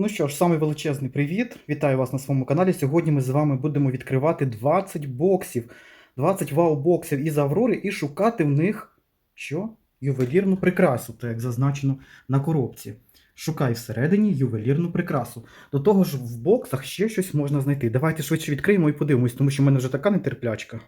Ну що ж, самий величезний привіт. Вітаю вас на своєму каналі. Сьогодні ми з вами будемо відкривати 20 боксів, 20 вау-боксів із Аврори і шукати в них що? Ювелірну прикрасу, так як зазначено на коробці. Шукай всередині ювелірну прикрасу. До того ж, в боксах ще щось можна знайти. Давайте швидше відкриємо і подивимось, тому що в мене вже така нетерплячка.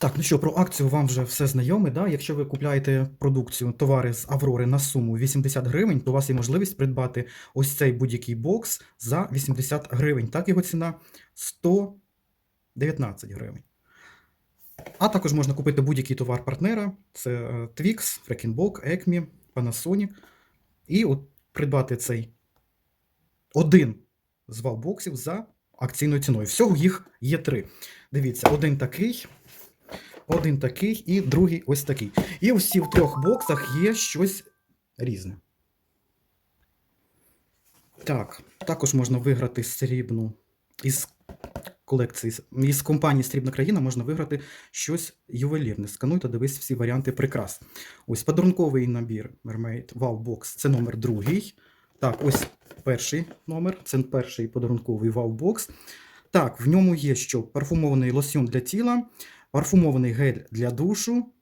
Так, ну що, про акцію вам вже все знайоме. Да? Якщо ви купляєте продукцію, товари з Аврори на суму 80 гривень, то у вас є можливість придбати ось цей будь-який бокс за 80 гривень. Так, його ціна 119 гривень. А також можна купити будь-який товар партнера: це е, Twix, Freckenbok, Acme, Panasonic. І от придбати цей один з вау-боксів за акційною ціною. Всього їх є три. Дивіться, один такий. Один такий і другий ось такий. І усі в трьох боксах є щось різне. Так, також можна виграти срібну із колекції, із компанії Срібна країна можна виграти щось ювелірне. Скануй та дивись всі варіанти прикрас. Ось подарунковий набір Mermaid Wow Box це номер другий. Так, ось перший номер. Це перший подарунковий Wow Box. Так, в ньому є що? Парфумований лосьон для тіла, парфумований гель для душу.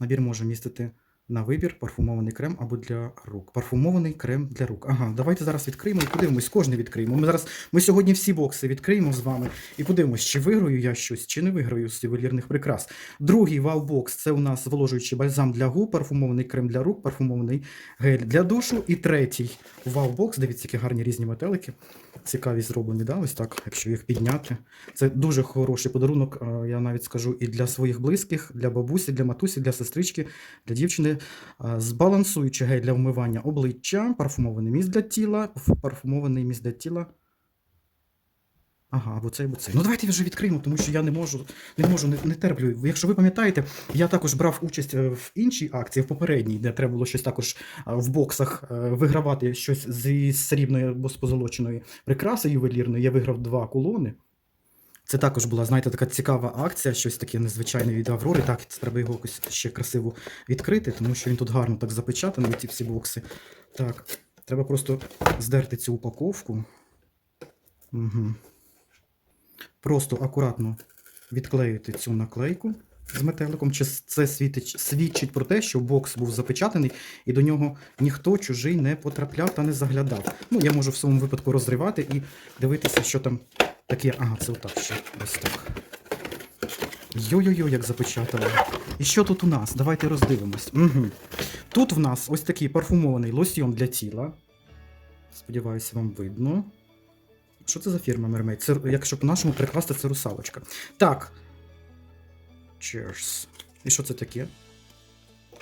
Набір може містити на вибір парфумований крем або для рук. Парфумований крем для рук. Ага, давайте зараз відкриємо і подивимось, кожний відкриємо. Ми зараз ми сьогодні всі бокси відкриємо з вами і подивимось, чи виграю я щось, чи не виграю з ювелірних прикрас. Другий вау-бокс це у нас зволожуючий бальзам для губ, парфумований крем для рук, парфумований гель для душу. І третій вау-бокс. Дивіться, які гарні різні метелики. Цікаві зроблені, да? ось так, якщо їх підняти. Це дуже хороший подарунок, е, я навіть скажу, і для своїх близьких, для бабусі, для матусі, для сестрички, для дівчини. Е, Збалансуючий гель для вмивання обличчя, парфумований міст для тіла, парфумований міст для тіла. Ага, або цей, або цей. Ну давайте вже відкриємо, тому що я не можу, не можу, не, не терплю. Якщо ви пам'ятаєте, я також брав участь е, в іншій акції, в попередній, де треба було щось також е, в боксах вигравати щось зі срібної або з позолоченої прикраси ювелірної. Я виграв два кулони. Це також була, знаєте, така цікава акція, щось таке незвичайне від Аврори. Так, це треба його якось ще красиво відкрити, тому що він тут гарно так запечатаний, ці всі бокси. Так, треба просто здерти цю упаковку. Угу. Просто акуратно відклеїти цю наклейку з метеликом. Чи це світить, свідчить про те, що бокс був запечатаний і до нього ніхто чужий не потрапляв та не заглядав. Ну, я можу в своєму випадку розривати і дивитися, що там таке. Ага, це отак ще. Ось так. Йо-йо-йо, як запечатали. І що тут у нас? Давайте роздивимось. Угу. Тут в нас ось такий парфумований лосьйон для тіла. Сподіваюся, вам видно. Що це за фірма Mermaid? Це, якщо по-нашому перекласти, це русалочка. Так. Cheers. І що це таке?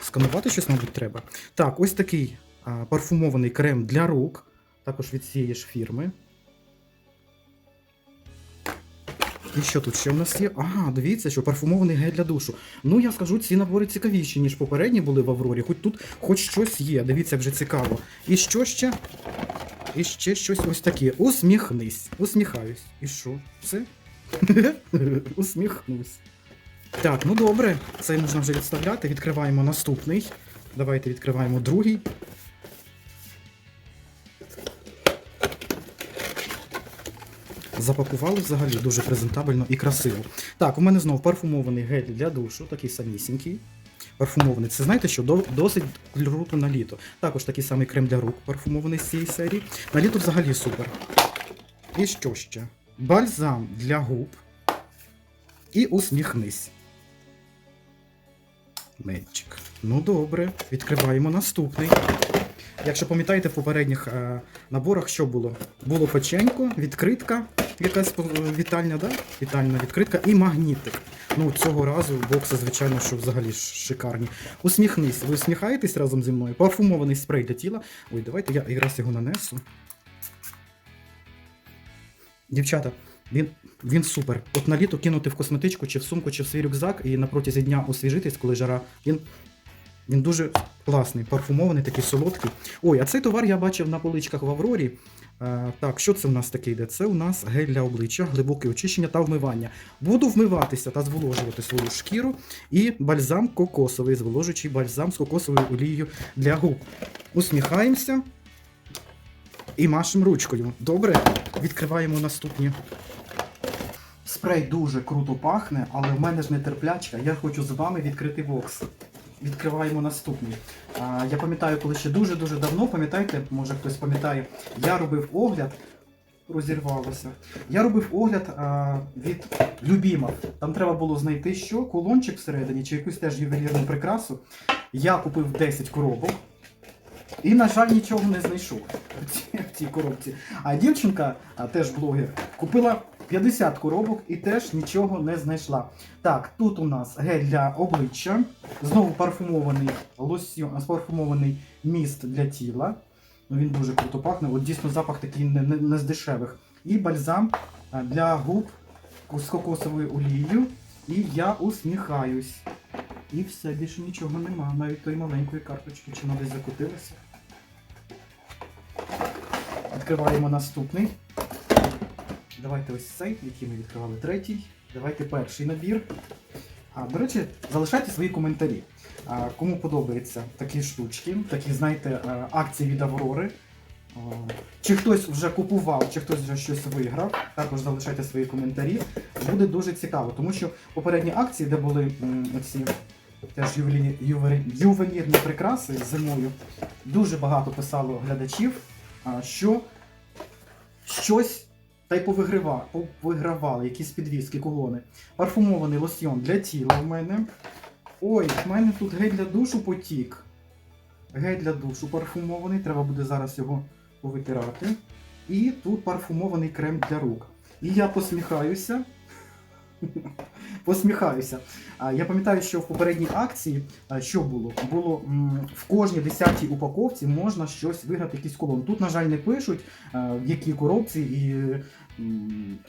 Сканувати щось, мабуть, треба. Так, ось такий а, парфумований крем для рук. Також від цієї ж фірми. І що тут ще в нас є? Ага, дивіться, що парфумований гель для душу. Ну, я скажу, ці набори цікавіші, ніж попередні були в Аврорі. Хоч тут хоч щось є. Дивіться, вже цікаво. І що ще? І ще щось ось таке. Усміхнись. Усміхаюсь. І що? Все? Усміхнусь. Так, ну добре. Це можна вже відставляти. Відкриваємо наступний. Давайте відкриваємо другий. Запакували взагалі дуже презентабельно і красиво. Так, у мене знову парфумований гель для душу, такий самісінький. Парфумований. Це знаєте що? Досить круто на літо. Також такий самий крем для рук парфумований з цієї серії. На літо взагалі супер. І що ще? Бальзам для губ. І усміхнись. Медчик. Ну добре, відкриваємо наступний. Якщо пам'ятаєте, в попередніх е, наборах що було? Було печенько, відкритка, якась вітальня, да? вітальна відкритка і магнітик. Ну, цього разу бокси, звичайно, що взагалі шикарні. Усміхнись, ви усміхаєтесь разом зі мною? Парфумований спрей для тіла. Ой, давайте я якраз його нанесу. Дівчата, він, він супер. От на літо кинути в косметичку, чи в сумку, чи в свій рюкзак і на протязі дня освіжитись, коли жара. Він він дуже класний, парфумований, такий солодкий. Ой, а цей товар я бачив на поличках в Аврорі. Е, так, що це в нас таке йде? Це у нас гель для обличчя, глибоке очищення та вмивання. Буду вмиватися та зволожувати свою шкіру. І бальзам кокосовий, зволожуючий бальзам з кокосовою олією для губ. Усміхаємося. і машемо ручкою. Добре? Відкриваємо наступні. Спрей дуже круто пахне, але в мене ж нетерплячка. Я хочу з вами відкрити бокс. Відкриваємо наступний. А, я пам'ятаю, коли ще дуже-дуже давно, пам'ятаєте, може хтось пам'ятає, я робив огляд, розірвалося. Я робив огляд а, від Любімов. Там треба було знайти що, кулончик всередині чи якусь теж ювелірну прикрасу. Я купив 10 коробок. І, на жаль, нічого не знайшов в цій коробці. А дівчинка, а, теж блогер, купила 50 коробок і теж нічого не знайшла. Так, тут у нас гель для обличчя, знову парфумований лосьйон, парфумований міст для тіла. Ну, він дуже круто пахне. От дійсно запах такий не, не, не з дешевих. І бальзам для губ з кокосовою олією. І я усміхаюсь. І все, більше нічого нема. Навіть тої маленької карточки, чи вона десь закотилася. Відкриваємо наступний. Давайте ось цей, який ми відкривали третій. Давайте перший набір. А, до речі, залишайте свої коментарі. А, кому подобаються такі штучки, такі, знаєте, е, акції від Аврори. А, Чи хтось вже купував, чи хтось вже щось виграв, також залишайте свої коментарі. Буде дуже цікаво, тому що попередні акції, де були м, оці теж ювелірні, ювелі- ювелірні прикраси зимою, дуже багато писало глядачів, що щось та й повигравали, якісь підвіски, колони. Парфумований лосьйон для тіла в мене. Ой, в мене тут гель для душу потік. Гель для душу парфумований, треба буде зараз його повитирати. І тут парфумований крем для рук. І я посміхаюся. Посміхаюся. Я пам'ятаю, що в попередній акції що було? Було в кожній десятій упаковці можна щось виграти, якийсь колон. Тут, на жаль, не пишуть, в якій коробці і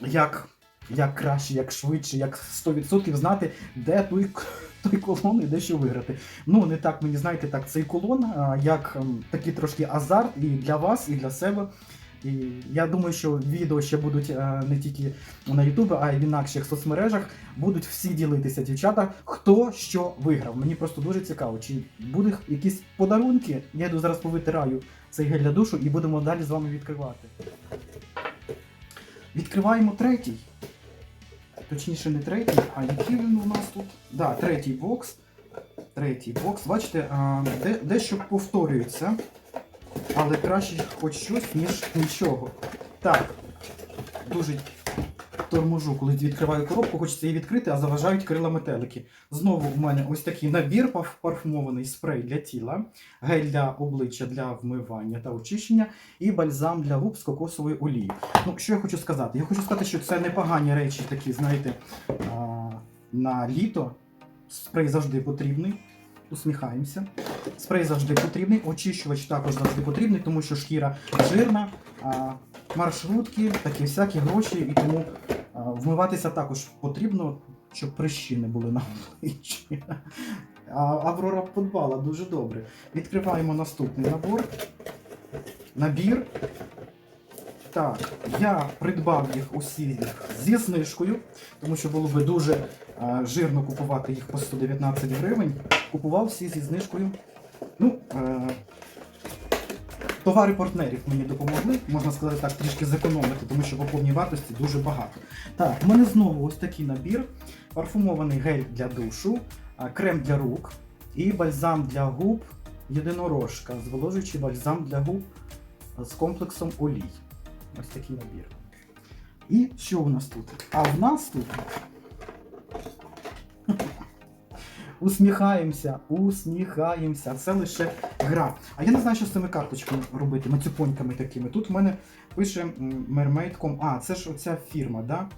як, як краще, як швидше, як 100% знати, де той, той колон і де що виграти. Ну, не так мені знаєте, так цей колон, як такий трошки азарт і для вас, і для себе. І я думаю, що відео ще будуть е, не тільки на Ютубі, а й в інакших соцмережах. Будуть всі ділитися, дівчата, хто що виграв. Мені просто дуже цікаво, чи будуть якісь подарунки. Я йду зараз повитираю цей гель для душу і будемо далі з вами відкривати. Відкриваємо третій. Точніше, не третій, а який він у нас тут? Да, третій бокс. Третій бокс. Бачите, де, дещо повторюється. Але краще хоч щось, ніж нічого. Так. Дуже торможу, коли відкриваю коробку, хочеться її відкрити, а заважають крила метелики. Знову у мене ось такий набір парфумований спрей для тіла, гель для обличчя для вмивання та очищення і бальзам для губ з кокосовою олією. Ну, що я хочу сказати? Я хочу сказати, що це непогані речі, такі, знаєте, на літо. Спрей завжди потрібний. Усміхаємося. Спрей завжди потрібний, очищувач також завжди потрібний, тому що шкіра жирна, маршрутки, такі всякі гроші, і тому а, вмиватися також потрібно, щоб прищі не були на обличчі. А Аврора подбала дуже добре. Відкриваємо наступний набор. Набір. Так, я придбав їх усі зі знижкою, тому що було би дуже а, жирно купувати їх по 119 гривень. Купував всі зі знижкою. Ну, е, товари партнерів мені допомогли, можна сказати так, трішки зекономити, тому що по повній вартості дуже багато. Так, в мене знову ось такий набір: парфумований гель для душу, крем для рук і бальзам для губ єдинорожка, зволожуючий бальзам для губ з комплексом олій. Ось такий набір. І що у нас тут? А в нас тут усміхаємося, усміхаємося. Це лише гра. А я не знаю, що з цими карточками робити, мацюпоньками такими. Тут в мене пише м, Mermaid.com. А, це ж оця фірма, да?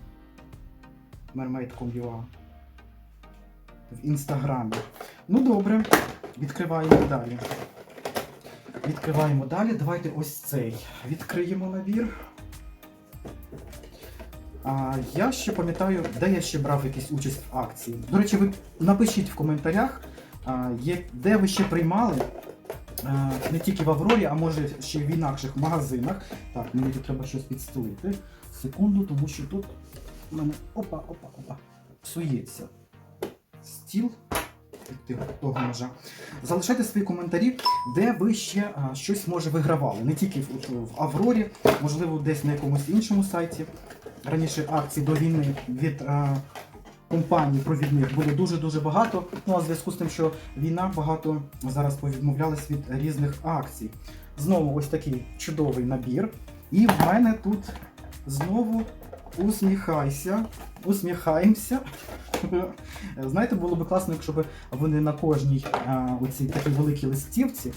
Mermaid.com.ua. В інстаграмі. Ну добре, відкриваємо далі. Відкриваємо далі. Давайте ось цей. Відкриємо набір. А, я ще пам'ятаю, де я ще брав якусь участь в акції. До речі, ви напишіть в коментарях, де ви ще приймали. Не тільки в Аврорі, а може ще в інакших магазинах. Так, мені тут треба щось підстелити. Секунду, тому що тут у мене опа, опа, опа. Псується стіл. того ножа. Залишайте свої коментарі, де ви ще щось може вигравали. Не тільки в Аврорі, можливо, десь на якомусь іншому сайті. Раніше акцій до війни від а, компаній провідних було дуже-дуже багато. Ну а в зв'язку з тим, що війна багато зараз повідмовлялись від різних акцій. Знову ось такий чудовий набір. І в мене тут знову усміхайся, усміхаємося. Знаєте, було б класно, якщо б вони на кожній а, оцій такій великій листівці,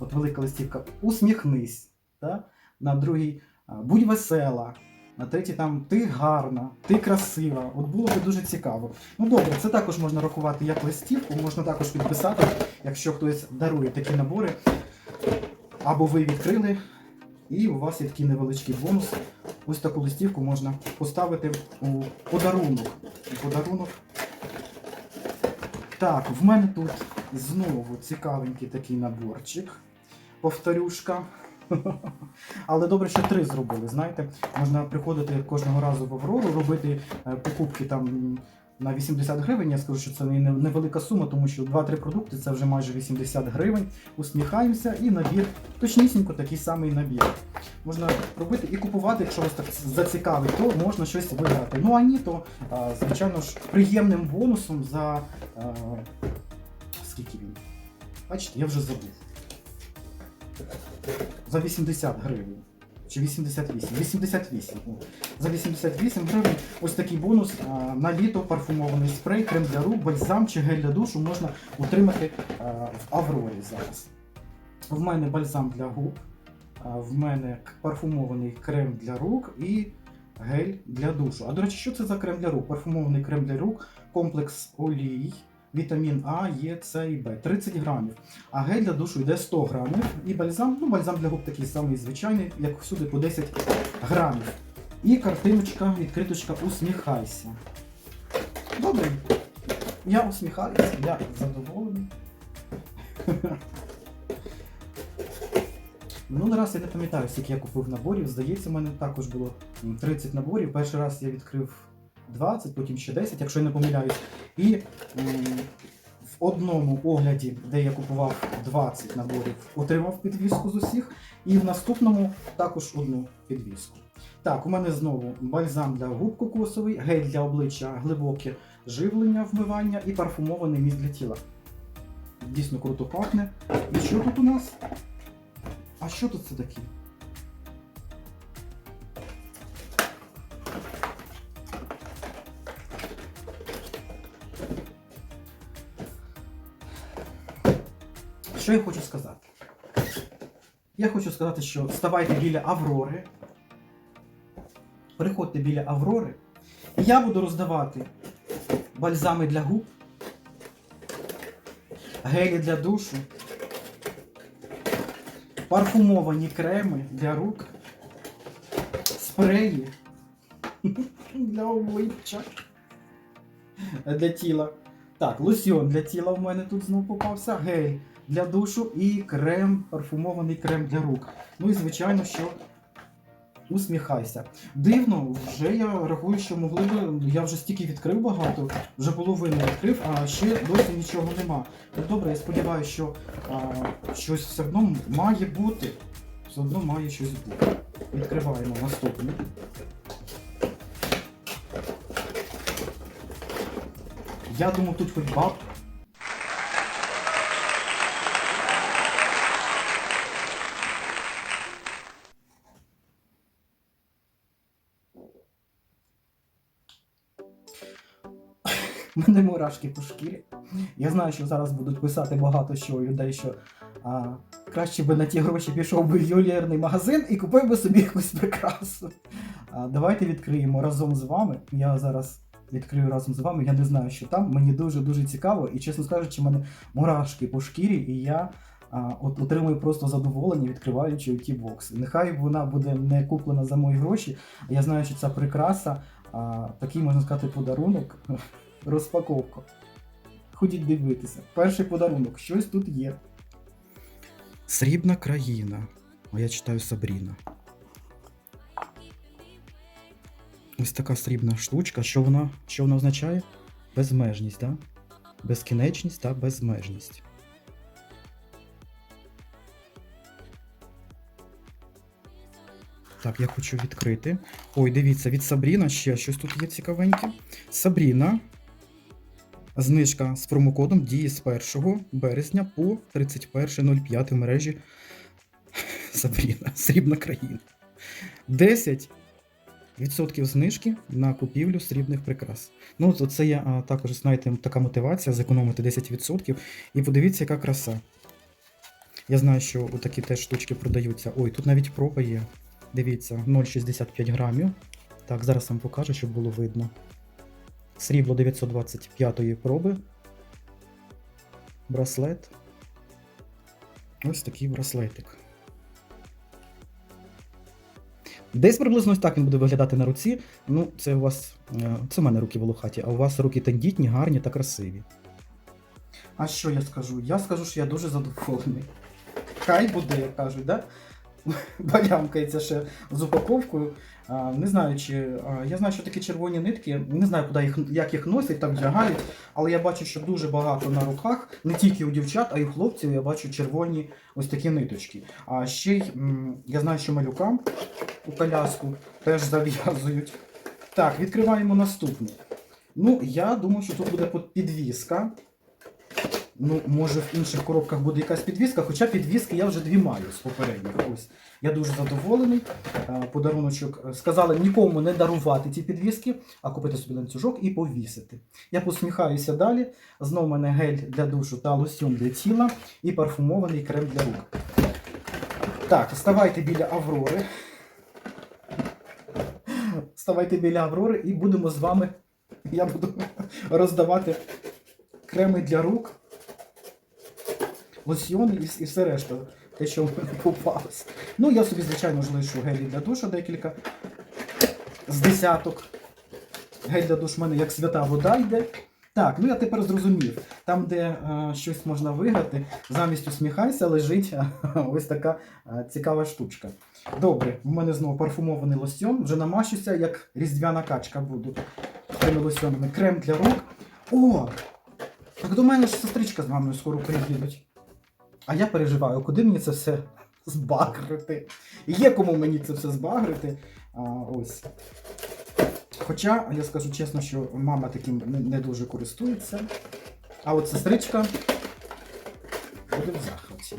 от велика листівка, усміхнись. Да? На другій будь весела. На третій там ти гарна, ти красива. От було б дуже цікаво. Ну добре, це також можна рахувати як листівку, можна також підписати, якщо хтось дарує такі набори. Або ви відкрили, і у вас є такий невеличкий бонус. Ось таку листівку можна поставити у подарунок. У подарунок. Так, в мене тут знову цікавенький такий наборчик. Повторюшка. Але добре, що три зробили. Знаєте, можна приходити кожного разу в Аврору, робити е, покупки там на 80 гривень. Я скажу, що це невелика сума, тому що 2-3 продукти це вже майже 80 гривень. Усміхаємося і набір, точнісінько такий самий набір. Можна робити і купувати, якщо вас так зацікавить, то можна щось виграти. Ну а ні, то звичайно ж приємним бонусом за а, скільки він? Бачите, я вже забув. За 80 гривень. Чи 88? 88. О. За 88 гривень ось такий бонус на літо парфумований спрей, крем для рук, бальзам чи гель для душу можна отримати а, в Аврорі зараз. В мене бальзам для губ, в мене парфумований крем для рук і гель для душу. А до речі, що це за крем для рук? Парфумований крем для рук, комплекс олій, вітамін А, Е, С і Б. 30 грамів. А гель для душу йде 100 грамів. І бальзам, ну бальзам для губ такий самий звичайний, як всюди по 10 грамів. І картиночка, відкриточка усміхайся. Добре. Я усміхаюся, я задоволений. Минулий раз я не пам'ятаю, скільки я купив наборів. Здається, в мене також було 30 наборів. Перший раз я відкрив 20, потім ще 10, якщо я не помиляюсь. І в одному огляді, де я купував 20 наборів, отримав підвіску з усіх, і в наступному також одну підвіску. Так, у мене знову бальзам для губ кокосовий, гель для обличчя, глибоке живлення, вмивання і парфумований міст для тіла. Дійсно круто пахне. І що тут у нас? А що тут це таке? Що я хочу сказати? Я хочу сказати, що ставайте біля Аврори. Приходьте біля Аврори. І я буду роздавати бальзами для губ, гелі для душу, парфумовані креми для рук, спреї для обличчя, для тіла. Так, лосьон для тіла в мене тут знову попався, гель для душу і крем, парфумований крем для рук. Ну і звичайно, що усміхайся. Дивно, вже я рахую, що могли би. Я вже стільки відкрив багато, вже половину відкрив, а ще досі нічого нема. Ну добре, я сподіваюся, що а, щось все одно має бути. Все одно має щось бути. Відкриваємо наступне. Я думав, тут хоч баб. Мене мурашки по шкірі. Я знаю, що зараз будуть писати багато що людей, що а, краще би на ті гроші пішов би в ювелірний магазин і купив би собі якусь прикрасу. А, давайте відкриємо разом з вами. Я зараз відкрию разом з вами. Я не знаю, що там. Мені дуже-дуже цікаво, і чесно кажучи, в мене мурашки по шкірі, і я а, от, отримую просто задоволення, відкриваючи ті бокси. Нехай вона буде не куплена за мої гроші. Я знаю, що ця прикраса, а, такий можна сказати, подарунок, розпаковка. Ходіть дивитися. Перший подарунок, щось тут є. Срібна країна. А я читаю Сабріна. Ось така срібна штучка. Що вона, що вона означає? Безмежність? Да? безкінечність та безмежність. Так, я хочу відкрити. Ой, дивіться, від Сабріна ще щось тут є цікавеньке. Сабріна. Знижка з промокодом діє з 1 березня по 31.05 в мережі Сабріна, срібна країна. 10 відсотків знижки на купівлю срібних прикрас. Ну, от це є а, також, знаєте, така мотивація зекономити 10%. І подивіться, яка краса. Я знаю, що такі теж штучки продаються. Ой, тут навіть проба є. Дивіться, 0,65 грамів. Так, зараз вам покажу, щоб було видно. Срібло 925-ї проби. Браслет. Ось такий браслетик. Десь приблизно ось так він буде виглядати на руці. Ну, це у вас. е, Це в мене руки волохаті, а у вас руки тендітні, гарні та красиві. А що я скажу? Я скажу, що я дуже задоволений. Хай буде, як кажуть, да? Балямкається ще з упаковкою. Не знаю, чи. я знаю, що такі червоні нитки, не знаю, куди їх, як їх носять, там вдягають, але я бачу, що дуже багато на руках, не тільки у дівчат, а й у хлопців я бачу червоні ось такі ниточки. А ще й я знаю, що малюкам у коляску теж зав'язують. Так, відкриваємо наступний. Ну, я думаю, що тут буде підвіска. Ну, може, в інших коробках буде якась підвіска, хоча підвіски я вже дві маю з попередніх. Ось. Я дуже задоволений. Е, Подаруночок е, сказали нікому не дарувати ці підвіски, а купити собі ланцюжок і повісити. Я посміхаюся далі. Знову в мене гель для душу та лосьон для тіла і парфумований крем для рук. Так, ставайте біля Аврори. Ставайте біля Аврори і будемо з вами. Я буду роздавати креми для рук, лосьйони і, і все решта. Те, що в мене попалось. Ну, я собі, звичайно ж, лишу гелі для душу декілька з десяток. Гель для душ в мене як свята вода йде. Так, ну я тепер зрозумів. Там, де е, щось можна виграти, замість усміхайся, лежить ось така е, цікава штучка. Добре, в мене знову парфумований лосьон, вже намащуся, як різдвяна качка буду. Тими лосьонами. Крем для рук. О! Так до мене ж сестричка з мамою скоро приїдуть. А я переживаю, куди мені це все збагрити. Є кому мені це все збагрити. А, ось. Хоча, я скажу чесно, що мама таким не, дуже користується. А от сестричка буде в захваті.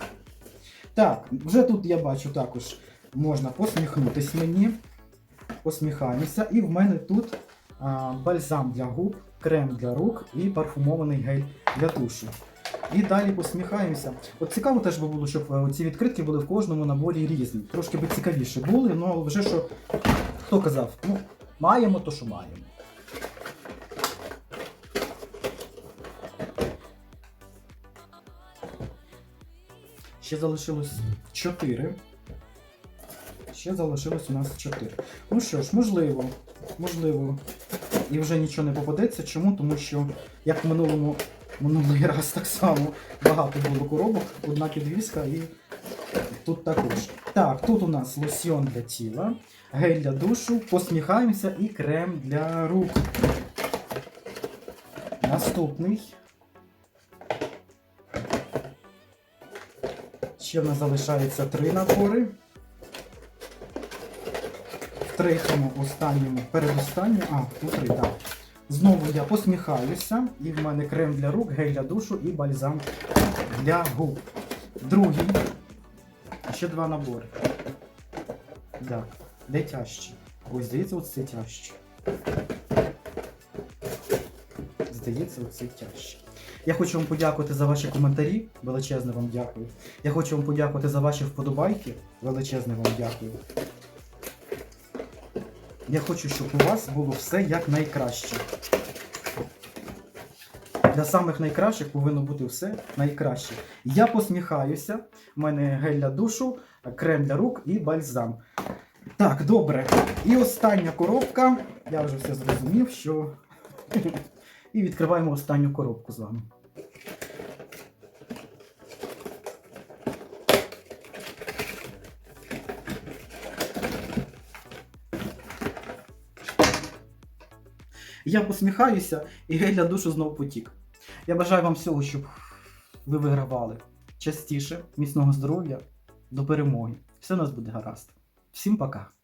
Так, вже тут я бачу також можна посміхнутись мені. Посміхаємося. І в мене тут а, бальзам для губ, крем для рук і парфумований гель для душу. І далі посміхаємося. От цікаво теж би було, щоб е, ці відкритки були в кожному наборі різні. Трошки би цікавіше були, ну але вже що хто казав, ну, маємо, то що маємо. Ще залишилось 4. Ще залишилось у нас 4. Ну що ж, можливо, можливо, і вже нічого не попадеться. Чому? Тому що, як в минулому, минулий раз так само багато було коробок, одна підвіска і тут також. Так, тут у нас лосьон для тіла, гель для душу, посміхаємося і крем для рук. Наступний. Ще в нас залишається три набори. В третьому, останньому, передостанньому, а, у три, так. Знову я посміхаюся, і в мене крем для рук, гель для душу і бальзам для губ. Другий. Ще два набори. Так, де тяжче? Ось, здається, оце тяжче. Здається, оце тяжче. Я хочу вам подякувати за ваші коментарі. Величезне вам дякую. Я хочу вам подякувати за ваші вподобайки. Величезне вам дякую. Я хочу, щоб у вас було все як найкраще. Для самих найкращих повинно бути все найкраще. Я посміхаюся. У мене гель для душу, крем для рук і бальзам. Так, добре. І остання коробка. Я вже все зрозумів, що. І відкриваємо останню коробку з вами. Я посміхаюся, і гель для душу знов потік. Я бажаю вам всього, щоб ви вигравали частіше, міцного здоров'я, до перемоги. Все у нас буде гаразд. Всім пока!